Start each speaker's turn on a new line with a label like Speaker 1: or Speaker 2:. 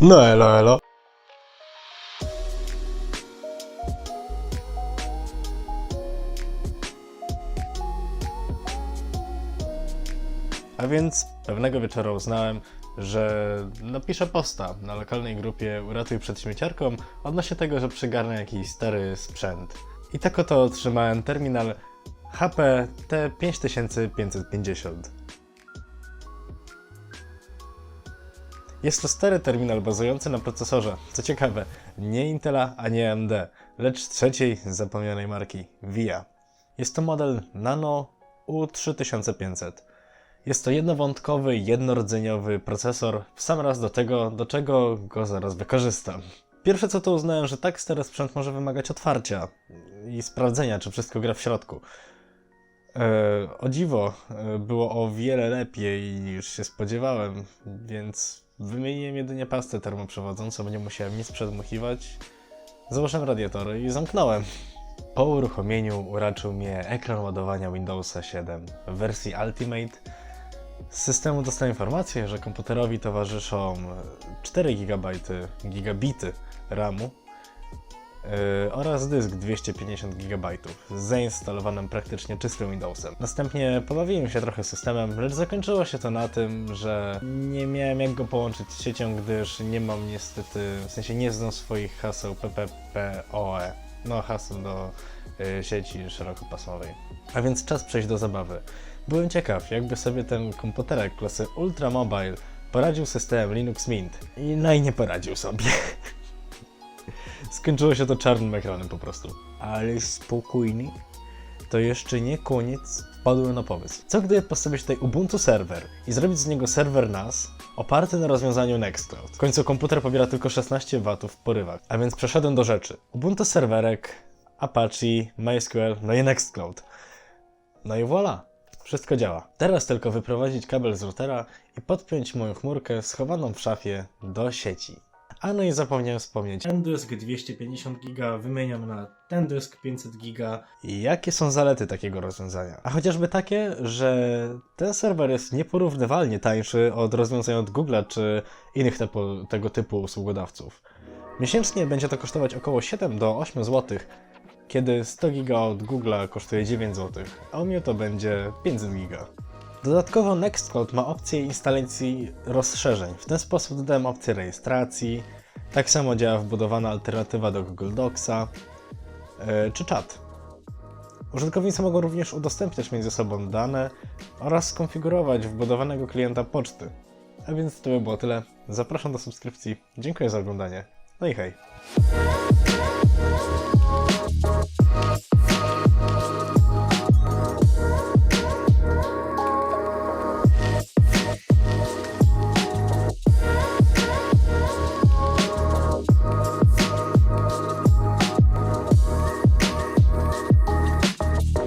Speaker 1: No elo, elo. A więc pewnego wieczoru uznałem, że napiszę posta na lokalnej grupie Uratuj przed śmieciarką odnośnie tego, że przygarnę jakiś stary sprzęt. I tak oto otrzymałem terminal HP T5550. Jest to stary terminal bazujący na procesorze, co ciekawe, nie Intela ani AMD, lecz trzeciej zapomnianej marki, VIA. Jest to model Nano U3500. Jest to jednowątkowy, jednorodzeniowy procesor w sam raz do tego, do czego go zaraz wykorzystam. Pierwsze co to uznałem, że tak stary sprzęt może wymagać otwarcia i sprawdzenia, czy wszystko gra w środku. E, o dziwo, e, było o wiele lepiej niż się spodziewałem, więc wymieniłem jedynie pastę termoprzewodzącą, bo nie musiałem nic przedmuchiwać. Założyłem radiatory i zamknąłem. Po uruchomieniu uraczył mnie ekran ładowania Windowsa 7 w wersji Ultimate. Z systemu dostałem informację, że komputerowi towarzyszą 4 GB, gigabity RAMu oraz dysk 250 GB z zainstalowanym praktycznie czystym Windowsem. Następnie pobawiłem się trochę systemem, lecz zakończyło się to na tym, że nie miałem jak go połączyć z siecią, gdyż nie mam niestety, w sensie nie znam swoich haseł PPPoE, no haseł do y, sieci szerokopasmowej. A więc czas przejść do zabawy. Byłem ciekaw, jakby sobie ten komputerek klasy Ultra Mobile poradził systemem Linux Mint. I no i nie poradził sobie. Skończyło się to czarnym ekranem po prostu. Ale spokojnie. To jeszcze nie koniec. Wpadłem na pomysł. Co gdyby postawić tutaj Ubuntu serwer i zrobić z niego serwer NAS oparty na rozwiązaniu Nextcloud. W końcu komputer pobiera tylko 16 W porywach, a więc przeszedłem do rzeczy. Ubuntu serwerek, Apache, MySQL, no i Nextcloud. No i voilà. Wszystko działa. Teraz tylko wyprowadzić kabel z routera i podpiąć moją chmurkę schowaną w szafie do sieci. A no i zapomniałem wspomnieć. Ten dysk 250 giga wymieniam na ten dysk 500 giga. I jakie są zalety takiego rozwiązania? A chociażby takie, że ten serwer jest nieporównywalnie tańszy od rozwiązań od Google'a czy innych tego typu usługodawców. Miesięcznie będzie to kosztować około 7 do 8 zł, kiedy 100 giga od Google'a kosztuje 9 zł, a u mnie to będzie 500 giga. Dodatkowo Nextcloud ma opcję instalacji rozszerzeń. W ten sposób dodałem opcję rejestracji. Tak samo działa wbudowana alternatywa do Google Docsa yy, czy czat. Użytkownicy mogą również udostępniać między sobą dane oraz skonfigurować wbudowanego klienta poczty. A więc to by było tyle. Zapraszam do subskrypcji. Dziękuję za oglądanie. No i hej.